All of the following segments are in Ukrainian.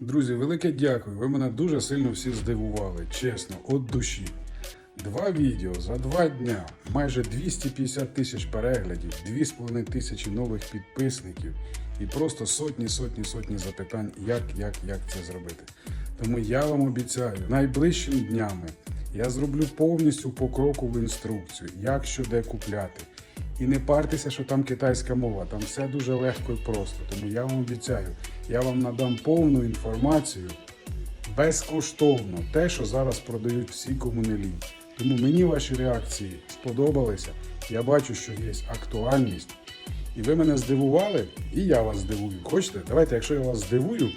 Друзі, велике дякую. Ви мене дуже сильно всі здивували. Чесно, от душі. Два відео за два дня, майже 250 тисяч переглядів, 2,5 тисячі нових підписників і просто сотні, сотні, сотні запитань, як, як, як це зробити. Тому я вам обіцяю, найближчими днями я зроблю повністю покрокову інструкцію, як що де купляти. І не партеся, що там китайська мова, там все дуже легко і просто. Тому я вам обіцяю, я вам надам повну інформацію безкоштовно, те, що зараз продають всі кому. Тому мені ваші реакції сподобалися. Я бачу, що є актуальність. І ви мене здивували, і я вас здивую. Хочете? Давайте, якщо я вас здивую,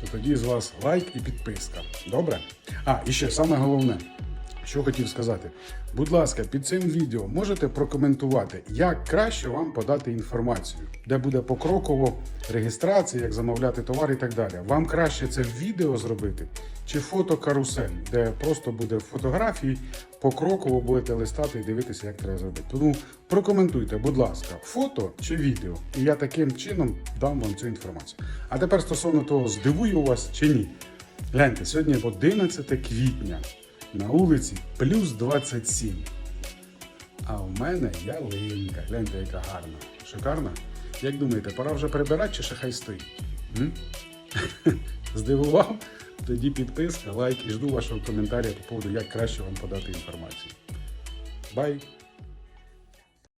то тоді з вас лайк і підписка. Добре? А, і ще саме головне. Що хотів сказати, будь ласка, під цим відео можете прокоментувати, як краще вам подати інформацію, де буде покроково реєстрація, як замовляти товар і так далі. Вам краще це відео зробити чи фотокарусель, де просто буде фотографії, покроково будете листати і дивитися, як треба зробити. Тому прокоментуйте, будь ласка, фото чи відео, і я таким чином дам вам цю інформацію. А тепер стосовно того, здивую вас чи ні. Гляньте, сьогодні 11 квітня. На вулиці плюс 27. А в мене ялинка. Гляньте, яка гарна. Шикарна? Як думаєте, пора вже прибирати чи ще хай стоїть? Здивував? Тоді підписка, лайк і жду вашого коментаря по поводу, як краще вам подати інформацію. Бай!